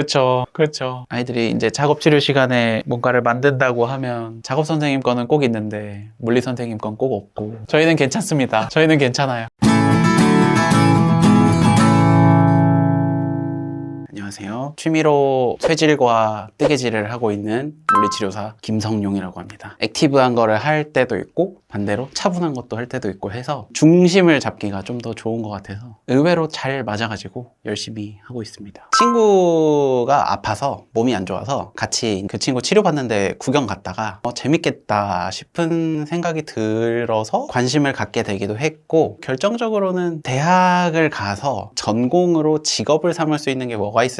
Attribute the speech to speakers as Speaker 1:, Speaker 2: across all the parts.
Speaker 1: 그렇죠. 그렇죠. 아이들이 이제 작업 치료 시간에 뭔가를 만든다고 하면 작업 선생님 거는 꼭 있는데 물리 선생님 건 꼭 없고 저희는 괜찮습니다. 저희는 괜찮아요. 안녕하세요. 취미로 쇠질과 뜨개질을 하고 있는 물리치료사 김성용이라고 합니다. 액티브한 거를 할 때도 있고 반대로 차분한 것도 할 때도 있고 해서 중심을 잡기가 좀 더 좋은 것 같아서 의외로 잘 맞아가지고 열심히 하고 있습니다. 친구가 아파서 몸이 안 좋아서 같이 그 친구 치료받는데 구경 갔다가 어, 재밌겠다 싶은 생각이 들어서 관심을 갖게 되기도 했고 결정적으로는 대학을 가서 전공으로 직업을 삼을 수 있는 게 뭐가 있을까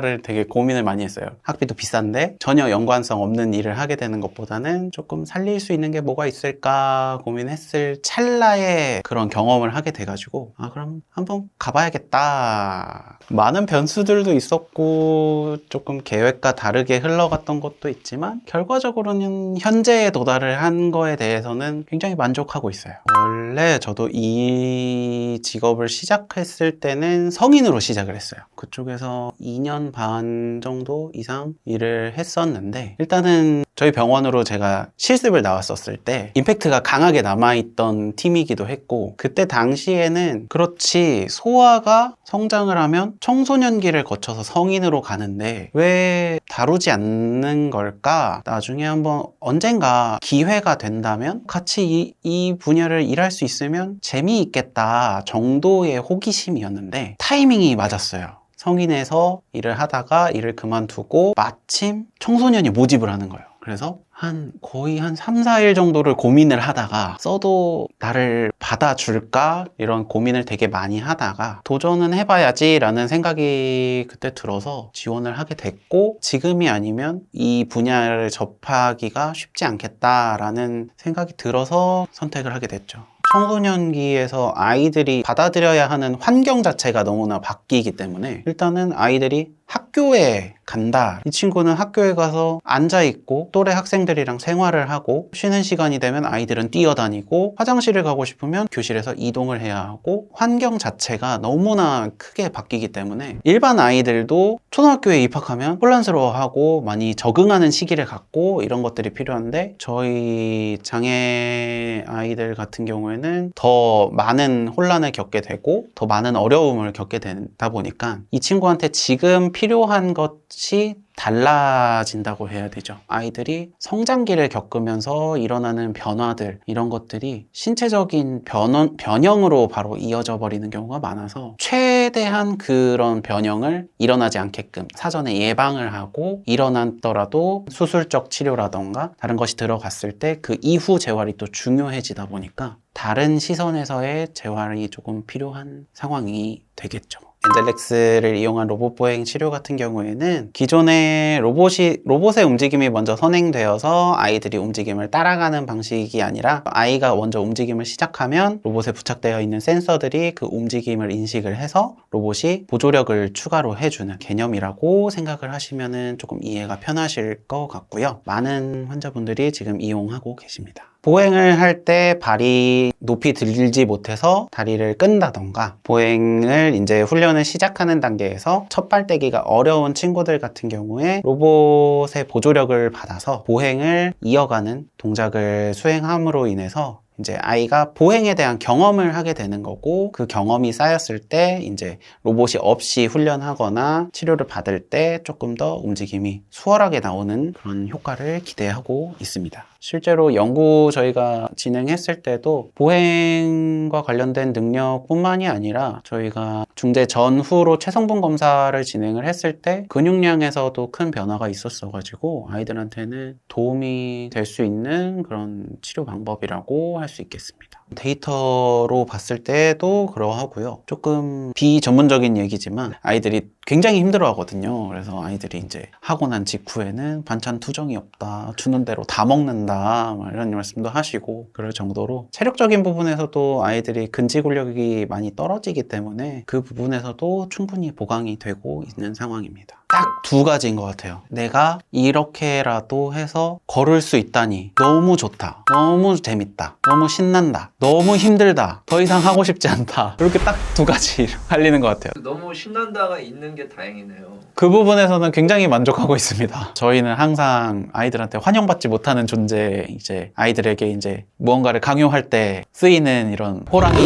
Speaker 1: 를 되게 고민을 많이 했어요. 학비도 비싼데 전혀 연관성 없는 일을 하게 되는 것보다는 조금 살릴 수 있는 게 뭐가 있을까 고민했을 찰나에 그런 경험을 하게 돼가지고 아 그럼 한번 가봐야겠다. 많은 변수들도 있었고 조금 계획과 다르게 흘러갔던 것도 있지만 결과적으로는 현재에 도달을 한 거에 대해서는 굉장히 만족하고 있어요. 원래 저도 이 직업을 시작했을 때는 성인으로 시작을 했어요. 그쪽에서 2년 반 정도 이상 일을 했었는데 일단은 저희 병원으로 제가 실습을 나왔었을 때 임팩트가 강하게 남아있던 팀이기도 했고 그때 당시에는 그렇지 소아가 성장을 하면 청소년기를 거쳐서 성인으로 가는데 왜 다루지 않는 걸까? 나중에 한번 언젠가 기회가 된다면 같이 이, 이 분야를 일할 수 있으면 재미있겠다 정도의 호기심이었는데 타이밍이 맞았어요. 성인에서 일을 하다가 일을 그만두고 마침 청소년이 모집을 하는 거예요. 그래서 한 거의 한 3, 4일 정도를 고민을 하다가 써도 나를 받아줄까? 이런 고민을 되게 많이 하다가 도전은 해봐야지 라는 생각이 그때 들어서 지원을 하게 됐고 지금이 아니면 이 분야를 접하기가 쉽지 않겠다라는 생각이 들어서 선택을 하게 됐죠. 청소년기에서 아이들이 받아들여야 하는 환경 자체가 너무나 바뀌기 때문에 일단은 아이들이 학교에 간다. 이 친구는 학교에 가서 앉아 있고 또래 학생들이랑 생활을 하고 쉬는 시간이 되면 아이들은 뛰어다니고 화장실을 가고 싶으면 교실에서 이동을 해야 하고 환경 자체가 너무나 크게 바뀌기 때문에 일반 아이들도 초등학교에 입학하면 혼란스러워하고 많이 적응하는 시기를 갖고 이런 것들이 필요한데 저희 장애 아이들 같은 경우에는 더 많은 혼란을 겪게 되고 더 많은 어려움을 겪게 되다 보니까 이 친구한테 지금 필요한 것이 달라진다고 해야 되죠. 아이들이 성장기를 겪으면서 일어나는 변화들, 이런 것들이 신체적인 변원, 변형으로 바로 이어져 버리는 경우가 많아서 최대한 그런 변형을 일어나지 않게끔 사전에 예방을 하고 일어났더라도 수술적 치료라던가 다른 것이 들어갔을 때 그 이후 재활이 또 중요해지다 보니까 다른 시선에서의 재활이 조금 필요한 상황이 되겠죠. 엔젤렉스를 이용한 로봇 보행 치료 같은 경우에는 기존의 로봇이 로봇의 움직임이 먼저 선행되어서 아이들이 움직임을 따라가는 방식이 아니라 아이가 먼저 움직임을 시작하면 로봇에 부착되어 있는 센서들이 그 움직임을 인식을 해서 로봇이 보조력을 추가로 해주는 개념이라고 생각을 하시면은 조금 이해가 편하실 것 같고요. 많은 환자분들이 지금 이용하고 계십니다. 보행을 할 때 발이 높이 들지 못해서 다리를 끈다던가 보행을 이제 훈련을 시작하는 단계에서 첫 발대기가 어려운 친구들 같은 경우에 로봇의 보조력을 받아서 보행을 이어가는 동작을 수행함으로 인해서 이제 아이가 보행에 대한 경험을 하게 되는 거고 그 경험이 쌓였을 때 이제 로봇이 없이 훈련하거나 치료를 받을 때 조금 더 움직임이 수월하게 나오는 그런 효과를 기대하고 있습니다. 실제로 연구 저희가 진행했을 때도 보행과 관련된 능력뿐만이 아니라 저희가 중재 전후로 체성분 검사를 진행을 했을 때 근육량에서도 큰 변화가 있었어 가지고 아이들한테는 도움이 될 수 있는 그런 치료 방법이라고 할수 있겠습니다. 데이터로 봤을 때도 그러하고요. 조금 비전문적인 얘기지만 아이들이 굉장히 힘들어 하거든요. 그래서 아이들이 이제 하고 난 직후에는 반찬 투정이 없다. 주는 대로 다 먹는다. 막 이런 말씀도 하시고 그럴 정도로 체력적인 부분에서도 아이들이 근지굴력이 많이 떨어지기 때문에 그 부분에서도 충분히 보강이 되고 있는 상황입니다. 딱 두 가지인 것 같아요. 내가 이렇게라도 해서 걸을 수 있다니 너무 좋다. 너무 재밌다. 너무 신난다. 너무 힘들다. 더 이상 하고 싶지 않다. 이렇게 딱 두 가지 갈리는 것 같아요.
Speaker 2: 너무 신난다가 있는 게 다행이네요.
Speaker 1: 그 부분에서는 굉장히 만족하고 있습니다. 저희는 항상 아이들한테 환영받지 못하는 존재, 이제 아이들에게 이제 무언가를 강요할 때 쓰이는 이런 호랑이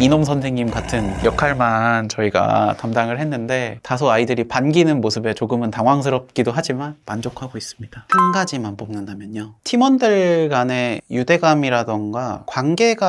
Speaker 1: 이놈 선생님 같은 역할만 저희가 담당을 했는데 다소 아이들이 반기는 모습에 조금은 당황스럽기도 하지만 만족하고 있습니다. 한 가지만 뽑는다면요. 팀원들 간의 유대감이라던가 관계가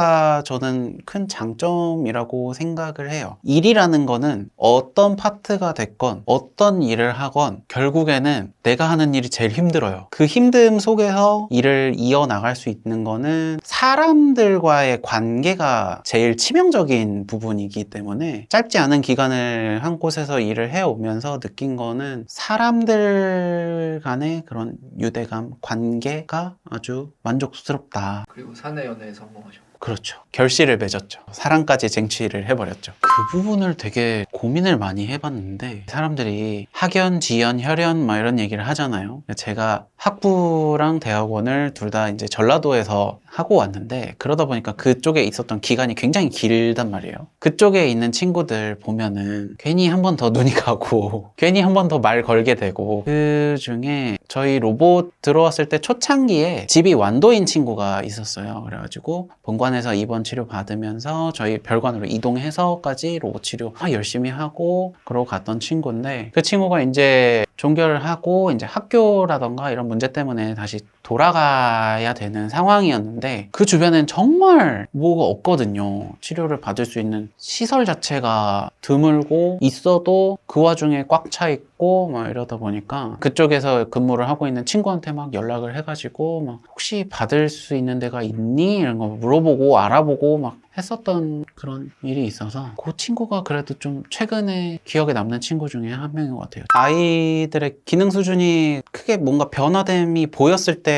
Speaker 1: 저는 큰 장점이라고 생각을 해요. 일이라는 거는 어떤 파트가 됐건 어떤 일을 하건 결국에는 내가 하는 일이 제일 힘들어요. 그 힘듦 속에서 일을 이어나갈 수 있는 거는 사람들과의 관계가 제일 치명적인 부분이기 때문에 짧지 않은 기간을 한 곳에서 일을 해오면서 느낀 거는 사람들 간의 그런 유대감, 관계가 아주 만족스럽다.
Speaker 2: 그리고 사내 연애에 성공하셨고.
Speaker 1: 그렇죠. 결실을 맺었죠. 사랑까지 쟁취를 해버렸죠. 그 부분을 되게 고민을 많이 해봤는데 사람들이 학연, 지연, 혈연 막 이런 얘기를 하잖아요. 제가 학부랑 대학원을 둘 다 이제 전라도에서 하고 왔는데 그러다 보니까 그쪽에 있었던 기간이 굉장히 길단 말이에요. 그쪽에 있는 친구들 보면은 괜히 한 번 더 눈이 가고 괜히 한 번 더 말 걸게 되고 그 중에 저희 로봇 들어왔을 때 초창기에 집이 완도인 친구가 있었어요. 그래가지고 본관 에서 입원 치료 받으면서 저희 별관으로 이동해서까지 로봇 치료 막 열심히 하고 그러고 갔던 친구인데 그 친구가 이제 종결을 하고 이제 학교라던가 이런 문제 때문에 다시 돌아가야 되는 상황이었는데 그 주변엔 정말 뭐가 없거든요. 치료를 받을 수 있는 시설 자체가 드물고 있어도 그 와중에 꽉 차 있고 막 이러다 보니까 그쪽에서 근무를 하고 있는 친구한테 막 연락을 해가지고 막 혹시 받을 수 있는 데가 있니? 이런 거 물어보고 알아보고 막 했었던 그런 일이 있어서 그 친구가 그래도 좀 최근에 기억에 남는 친구 중에 한 명인 것 같아요. 아이들의 기능 수준이 크게 뭔가 변화됨이 보였을 때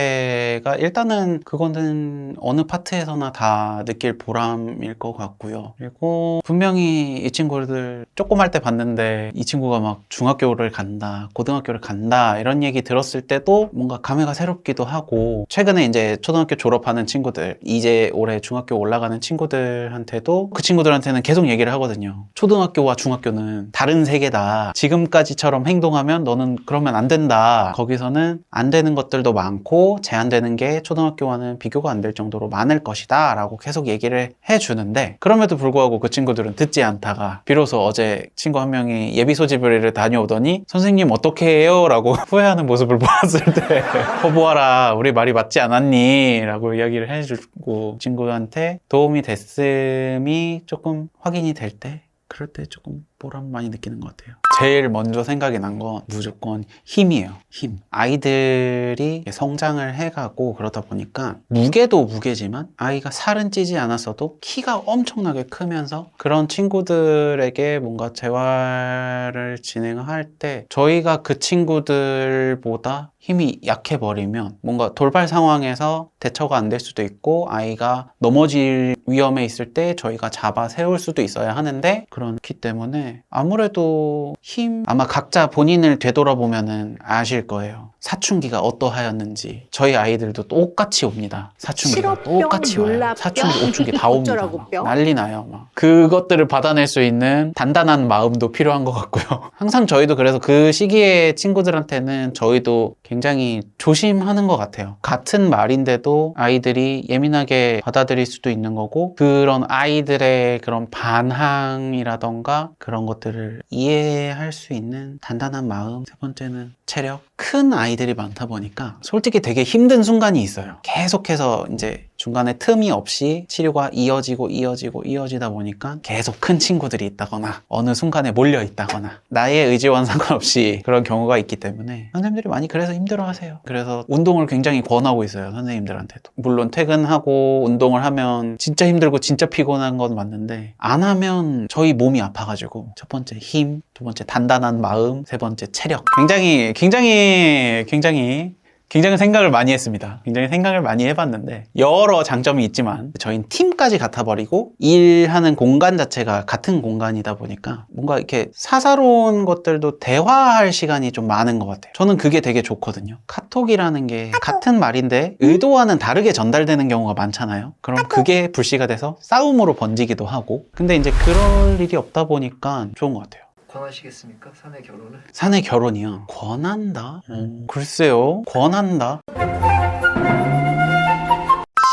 Speaker 1: 가 일단은 그거는 어느 파트에서나 다 느낄 보람일 것 같고요. 그리고 분명히 이 친구들 조금 할 때 봤는데 이 친구가 막 중학교를 간다, 고등학교를 간다 이런 얘기 들었을 때도 뭔가 감회가 새롭기도 하고 최근에 이제 초등학교 졸업하는 친구들 이제 올해 중학교 올라가는 친구들한테도 그 친구들한테는 계속 얘기를 하거든요. 초등학교와 중학교는 다른 세계다. 지금까지처럼 행동하면 너는 그러면 안 된다. 거기서는 안 되는 것들도 많고 제한되는 게 초등학교와는 비교가 안 될 정도로 많을 것이다. 라고 계속 얘기를 해주는데 그럼에도 불구하고 그 친구들은 듣지 않다가 비로소 어제 친구 한 명이 예비 소집을 다녀오더니 선생님 어떻게 해요? 라고 후회하는 모습을 보았을 때 허보아라 우리 말이 맞지 않았니? 라고 이야기를 해주고 친구한테 도움이 됐음이 조금 확인이 될 때 그럴 때 조금 보람 많이 느끼는 것 같아요. 제일 먼저 생각이 난 건 무조건 힘이에요. 힘. 아이들이 성장을 해가고 그러다 보니까 무게도 무게지만 아이가 살은 찌지 않았어도 키가 엄청나게 크면서 그런 친구들에게 뭔가 재활을 진행할 때 저희가 그 친구들보다 힘이 약해 버리면 뭔가 돌발 상황에서 대처가 안 될 수도 있고 아이가 넘어질 위험에 있을 때 저희가 잡아 세울 수도 있어야 하는데 그렇기 때문에 아무래도 힘 아마 각자 본인을 되돌아보면은 아실 거예요. 사춘기가 어떠하였는지 저희 아이들도 똑같이 옵니다. 사춘기가 똑같이 와요. 사춘기, 오춘기 다 옵니다. 난리 나요. 막. 그것들을 받아낼 수 있는 단단한 마음도 필요한 것 같고요. 항상 저희도 그래서 그 시기에 친구들한테는 저희도 굉장히 조심하는 것 같아요. 같은 말인데도 아이들이 예민하게 받아들일 수도 있는 거고 그런 아이들의 그런 반항이라던가 그런 것들을 이해할 수 있는 단단한 마음. 세 번째는 체력. 큰 아이들이 많다 보니까 솔직히 되게 힘든 순간이 있어요. 계속해서 이제 중간에 틈이 없이 치료가 이어지고 이어지고 이어지다 보니까 계속 큰 친구들이 있다거나 어느 순간에 몰려 있다거나 나의 의지와는 상관없이 그런 경우가 있기 때문에 선생님들이 많이 그래서 힘들어 하세요. 그래서 운동을 굉장히 권하고 있어요. 선생님들한테도. 물론 퇴근하고 운동을 하면 진짜 힘들고 진짜 피곤한 건 맞는데 안 하면 저희 몸이 아파가지고 첫 번째 힘, 두 번째 단단한 마음, 세 번째 체력. 굉장히 굉장히 굉장히 굉장히 생각을 많이 했습니다. 굉장히 생각을 많이 해봤는데 여러 장점이 있지만 저희는 팀까지 같아버리고 일하는 공간 자체가 같은 공간이다 보니까 뭔가 이렇게 사사로운 것들도 대화할 시간이 좀 많은 것 같아요. 저는 그게 되게 좋거든요. 카톡이라는 게 같은 말인데 의도와는 다르게 전달되는 경우가 많잖아요. 그럼 그게 불씨가 돼서 싸움으로 번지기도 하고 근데 이제 그럴 일이 없다 보니까 좋은 것 같아요.
Speaker 2: 권하시겠습니까? 사내 결혼을?
Speaker 1: 사내 결혼이요. 권한다? 음, 글쎄요. 권한다?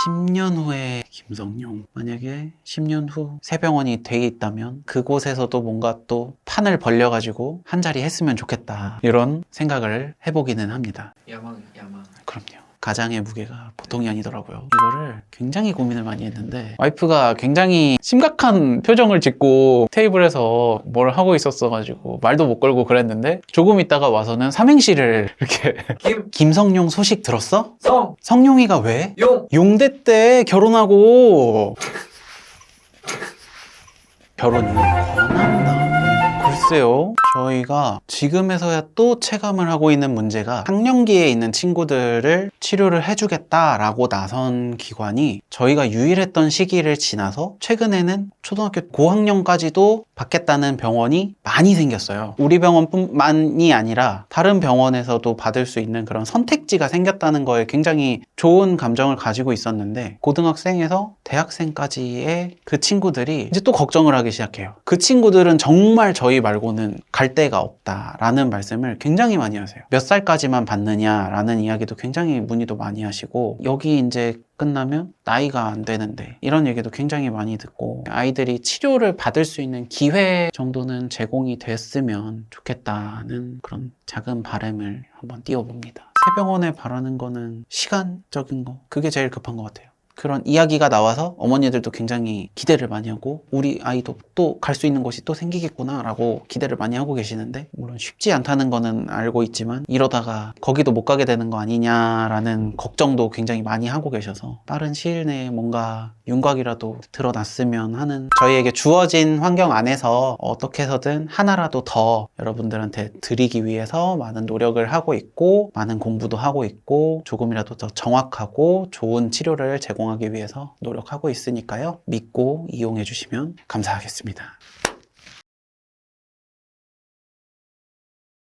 Speaker 1: 10년 후에 김성용 만약에 10년 후 새병원이 돼 있다면 그곳에서도 뭔가 또 판을 벌려가지고 한 자리 했으면 좋겠다 이런 생각을 해보기는 합니다.
Speaker 2: 야망, 야망.
Speaker 1: 그럼요. 가장의 무게가 보통이 아니더라고요. 이거를 굉장히 고민을 많이 했는데 와이프가 굉장히 심각한 표정을 짓고 테이블에서 뭘 하고 있었어가지고 말도 못 걸고 그랬는데 조금 있다가 와서는 삼행시를 이렇게
Speaker 2: 김,
Speaker 1: 김성용 소식 들었어?
Speaker 2: 성,
Speaker 1: 성용이가 왜?
Speaker 2: 용.
Speaker 1: 용대 때 결혼하고 결혼이 권한다. 글쎄요. 저희가 지금에서야 또 체감을 하고 있는 문제가 학령기에 있는 친구들을 치료를 해주겠다라고 나선 기관이 저희가 유일했던 시기를 지나서 최근에는 초등학교 고학년까지도 받겠다는 병원이 많이 생겼어요. 우리 병원뿐만이 아니라 다른 병원에서도 받을 수 있는 그런 선택지가 생겼다는 거에 굉장히 좋은 감정을 가지고 있었는데 고등학생에서 대학생까지의 그 친구들이 이제 또 걱정을 하기 시작해요. 그 친구들은 정말 저희 말고는 갈 데가 없다라는 말씀을 굉장히 많이 하세요. 몇 살까지만 받느냐라는 이야기도 굉장히 문의도 많이 하시고 여기 이제 끝나면 나이가 안 되는데 이런 얘기도 굉장히 많이 듣고 아이들이 치료를 받을 수 있는 기회 정도는 제공이 됐으면 좋겠다는 그런 작은 바람을 한번 띄워봅니다. 새 병원에 바라는 거는 시간적인 거 그게 제일 급한 것 같아요. 그런 이야기가 나와서 어머니들도 굉장히 기대를 많이 하고 우리 아이도 또 갈 수 있는 곳이 또 생기겠구나라고 기대를 많이 하고 계시는데 물론 쉽지 않다는 거는 알고 있지만 이러다가 거기도 못 가게 되는 거 아니냐라는 걱정도 굉장히 많이 하고 계셔서 빠른 시일 내에 뭔가 윤곽이라도 드러났으면 하는 저희에게 주어진 환경 안에서 어떻게 해서든 하나라도 더 여러분들한테 드리기 위해서 많은 노력을 하고 있고 많은 공부도 하고 있고 조금이라도 더 정확하고 좋은 치료를 제공하기 위해서 노력하고 있으니까요. 믿고 이용해 주시면 감사하겠습니다.